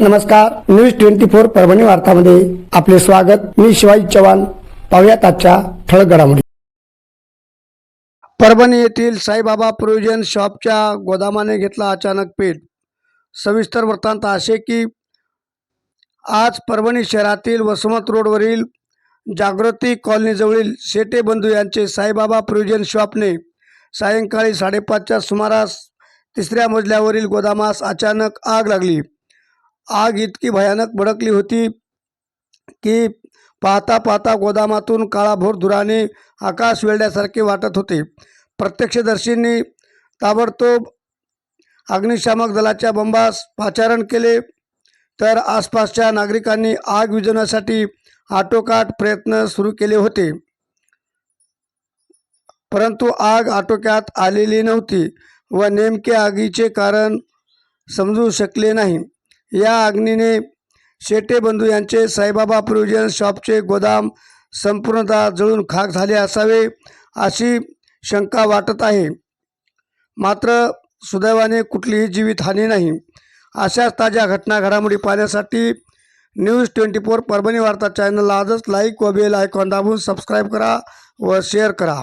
नमस्कार news twenty four Parbhani वार्तामध्ये आपले स्वागत. मी शिवाजी चव्हाण. पाहुयात आजच्या ठळक घडामोडी. परभणी येथील साईबाबा प्रोविजन शॉपच्या गोदामाने घेतला अचानक पेट. सविस्तर वृत्तांत असे की आज परभणी शहरातील वसमत रोडवरील जागृती कॉलनीजवळील शेटे बंधू यांचे साईबाबा प्रोविजन शॉपने सायंकाळी साडेपाचच्या सुमारास तिसऱ्या मजल्यावरील गोदामास अचानक आग लागली. आग इतकी भयानक भडकली होती की पाहता पाहता गोदामातून काळाभोर धुराने आकाश वेळल्यासारखे वाटत होते. प्रत्यक्षदर्शींनी ताबडतोब अग्निशामक दलाच्या बंबास पाचारण केले तर आसपासच्या नागरिकांनी आग विझवण्यासाठी आटोकाट प्रयत्न सुरू केले होते. परंतु आग आटोक्यात आलेली नव्हती व नेमके आगीचे कारण समजू शकले नाही. या अग्नीने शेटे बंधू यांचे साईबाबा प्रोविजन शॉपचे गोदाम संपूर्णतः जळून खाक झाले असावे अशी शंका वाटत आहे. मात्र सुदैवाने कुठलीही जीवितहानी नाही. अशाच ताज्या घटना घडामोडी पाहण्यासाठी न्यूज ट्वेंटी फोर परभणी वार्ता चॅनलला आजच लाईक व बेल आयकॉन दाबून सबस्क्राईब करा व शेअर करा.